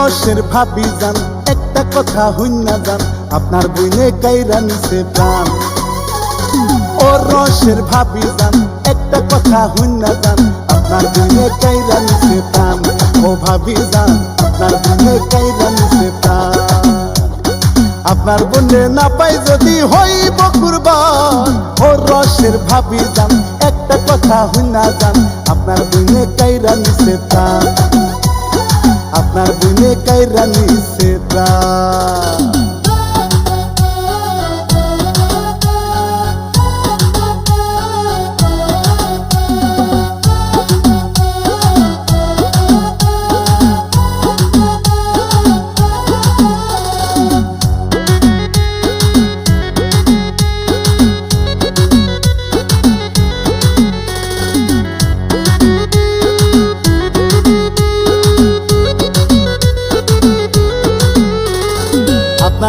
রসের ভাবি যান, একটা কথা হইন না যান, আপনার বইনে কাইরা নিছে প্রাণ। ও রসের ভাবি যান, একটা কথা হইন না যান, আপনার বইনে কাইরা নিছে প্রাণ। ও ভাবি যান, আপনার বইনে কাইরা নিছে প্রাণ। আপনার বনে না পাই যদি হইব কুরবান। ও রসের ভাবি যান, একটা কথা হইন না যান, আপনার বইনে কাইরা নিছে প্রাণ। আপনার বইনে কাইরা নিছে প্রাণ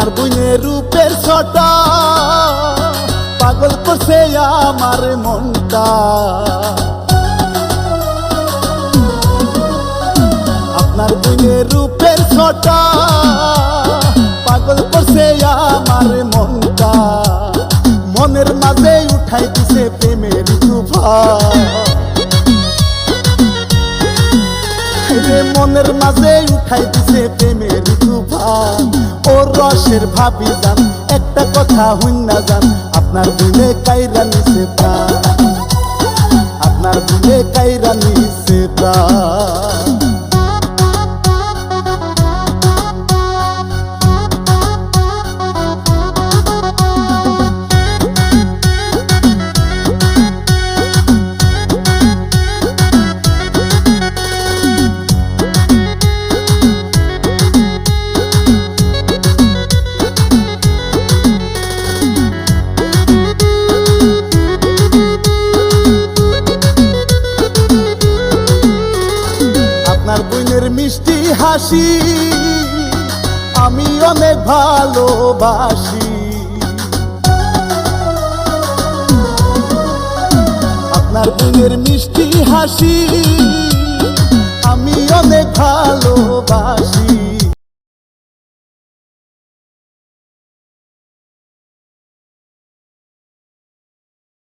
আপনার বইনের রূপের ছটা। পাগল করছে আমার মনটা। আপনার বইনের রূপের ছটা। পাগল করছে আমার মনটা। মনের মাঝে উঠাই দিছে প্রেমের তুফান রে মনের মাঝে উঠাই দিছে প্রেমের তুফান। ও রসের ভাবি যান একটা কথা হইন না যান আপনার বুঝে কাইরা নিছে প্রাণ। আপনার বুঝে কাইরা নিছে প্রাণ। হাসি আমি অনেক ভালোবাসি। আপনার দিনের মিষ্টি হাসি